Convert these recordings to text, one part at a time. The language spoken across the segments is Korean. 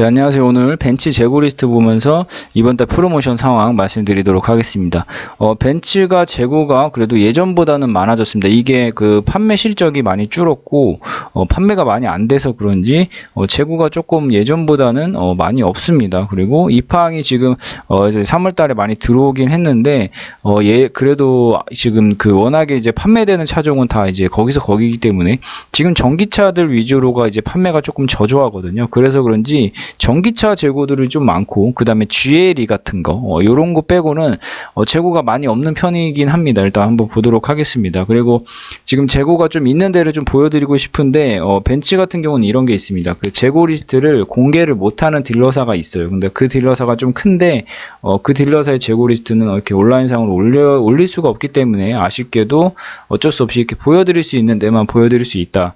네, 안녕하세요. 오늘 벤츠 재고 리스트 보면서 이번 달 프로모션 상황 말씀드리도록 하겠습니다. 어, 벤츠가 재고가 그래도 예전보다는 많아졌습니다. 이게 그 판매 실적이 많이 줄었고, 어, 판매가 많이 안 돼서 그런지, 어, 재고가 조금 예전보다는 어, 많이 없습니다. 그리고 이팡이 지금, 어, 이제 3월 달에 많이 들어오긴 했는데, 어, 예, 그래도 지금 그 워낙에 이제 판매되는 차종은 다 이제 거기서 거기기 때문에 지금 전기차들 위주로가 이제 판매가 조금 저조하거든요. 그래서 그런지 전기차 재고들이 좀 많고 그 다음에 GLE 같은 거 어, 요런 거 빼고는 어, 재고가 많이 없는 편이긴 합니다. 일단 한번 보도록 하겠습니다. 그리고 지금 재고가 좀 있는 데를 좀 보여드리고 싶은데 어, 벤츠 같은 경우는 이런 게 있습니다. 그 재고 리스트를 공개를 못하는 딜러사가 있어요. 근데 그 딜러사가 좀 큰데 어, 그 딜러사의 재고 리스트는 이렇게 온라인상으로 올려 올릴 수가 없기 때문에 아쉽게도 어쩔 수 없이 이렇게 보여드릴 수 있는 데만 보여드릴 수 있다.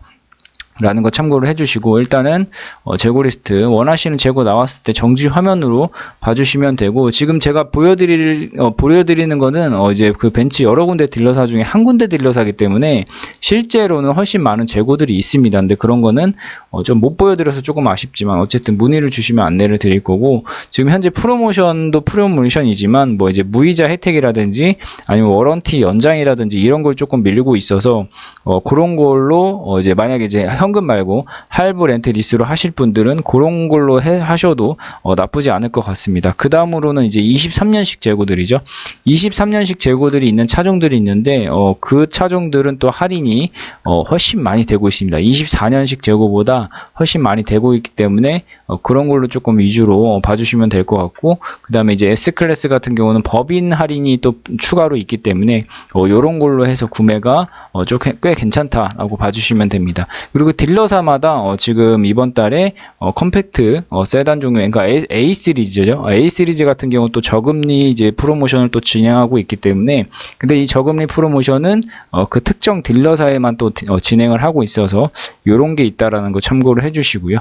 라는 거 참고를 해주시고 일단은 어, 재고 리스트 원하시는 재고 나왔을 때 정지 화면으로 봐주시면 되고 지금 제가 보여드릴 어, 보여드리는 거는 어, 이제 그 벤츠 여러 군데 딜러사 중에 한 군데 딜러사기 때문에 실제로는 훨씬 많은 재고들이 있습니다. 근데 그런 거는 어, 좀 못 보여드려서 조금 아쉽지만 어쨌든 문의를 주시면 안내를 드릴 거고 지금 현재 프로모션도 프로모션이지만 뭐 이제 무이자 혜택이라든지 아니면 워런티 연장이라든지 이런 걸 조금 밀고 있어서 어, 그런 걸로 어, 이제 만약에 이제 현금 말고 할부 렌트 리스로 하실 분들은 그런 걸로 해, 하셔도 어, 나쁘지 않을 것 같습니다. 그 다음으로는 이제 23년식 재고들이죠. 23년식 재고들이 있는 차종들이 있는데 어, 그 차종들은 또 할인이 어, 훨씬 많이 되고 있습니다. 24년식 재고보다 훨씬 많이 되고 있기 때문에 어, 그런 걸로 조금 위주로 어, 봐주시면 될 것 같고 그 다음에 이제 S 클래스 같은 경우는 법인 할인이 또 추가로 있기 때문에 어, 이런 걸로 해서 구매가 어, 좀꽤 괜찮다라고 봐주시면 됩니다. 그리고 딜러사마다 어, 지금 이번 달에 어, 컴팩트 어, 세단 종류 그러니까 A, A 시리즈죠. A 시리즈 같은 경우 또 저금리 이제 프로모션을 또 진행하고 있기 때문에 근데 이 저금리 프로모션은 어, 그 특정 딜러사에만 또 디- 어, 진행을 하고 있어서 이런 게 있다라는 거 참고를 해주시고요.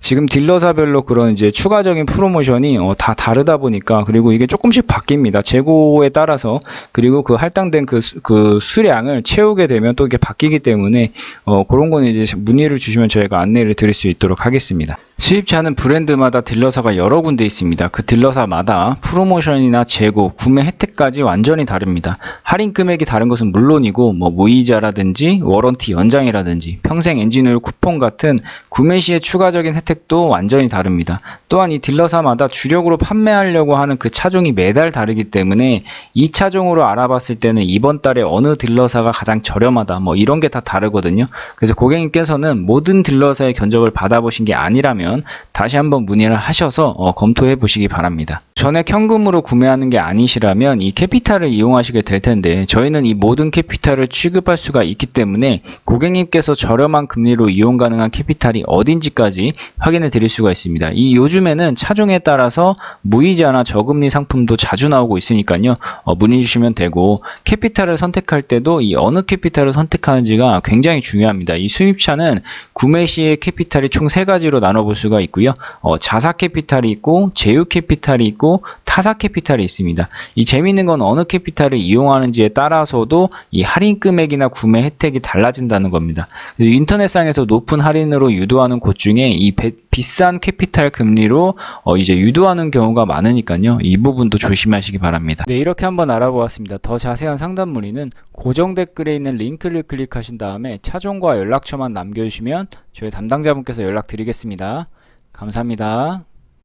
지금 딜러사별로 그런 이제 추가적인 프로모션이 어, 다 다르다 보니까 그리고 이게 조금씩 바뀝니다. 재고에 따라서 그리고 그 할당된 그, 수, 그 수량을 채우게 되면 또 이게 바뀌기 때문에 어, 그런 거는 이제 문의를 주시면 저희가 안내를 드릴 수 있도록 하겠습니다. 수입차는 브랜드마다 딜러사가 여러 군데 있습니다. 그 딜러사마다 프로모션이나 재고, 구매 혜택까지 완전히 다릅니다. 할인 금액이 다른 것은 물론이고 뭐 무이자라든지 워런티 연장이라든지 평생 엔진오일 쿠폰 같은 구매 시의 추가적인 혜택도 완전히 다릅니다. 또한 이 딜러사마다 주력으로 판매하려고 하는 그 차종이 매달 다르기 때문에 이 차종으로 알아봤을 때는 이번 달에 어느 딜러사가 가장 저렴하다 뭐 이런 게 다 다르거든요. 그래서 고객님께서는 모든 딜러사의 견적을 받아보신 게 아니라면 다시 한번 문의를 하셔서 어, 검토해 보시기 바랍니다. 전액 현금으로 구매하는 게 아니시라면 이 캐피탈을 이용하시게 될 텐데 저희는 이 모든 캐피탈을 취급할 수가 있기 때문에 고객님께서 저렴한 금리로 이용 가능한 캐피탈이 어딘지까지 확인해 드릴 수가 있습니다. 이 요즘에는 차종에 따라서 무이자나 저금리 상품도 자주 나오고 있으니까요. 어, 문의 주시면 되고 캐피탈을 선택할 때도 이 어느 캐피탈을 선택하는지가 굉장히 중요합니다. 이 수입차는 구매 시에 캐피탈이 총세 가지로 나눠볼 수가 있고요. 어, 자사 캐피탈이 있고 제휴 캐피탈이 있고 타사 캐피탈이 있습니다. 이 재미있는 건 어느 캐피탈을 이용하는지에 따라서도 이 할인 금액이나 구매 혜택이 달라진다는 겁니다. 인터넷상에서 높은 할인으로 유도하는 곳 중에 이 배- 비싼 캐피탈 금리로 어, 이제 유도하는 경우가 많으니까요. 이 부분도 조심하시기 바랍니다. 네, 이렇게 한번 알아보았습니다. 더 자세한 상담 문의는 고정 댓글에 있는 링크를 클릭하신 다음에 차종과 연락처만 남겨주시면 저희 담당자분께서 연락드리겠습니다. 감사합니다.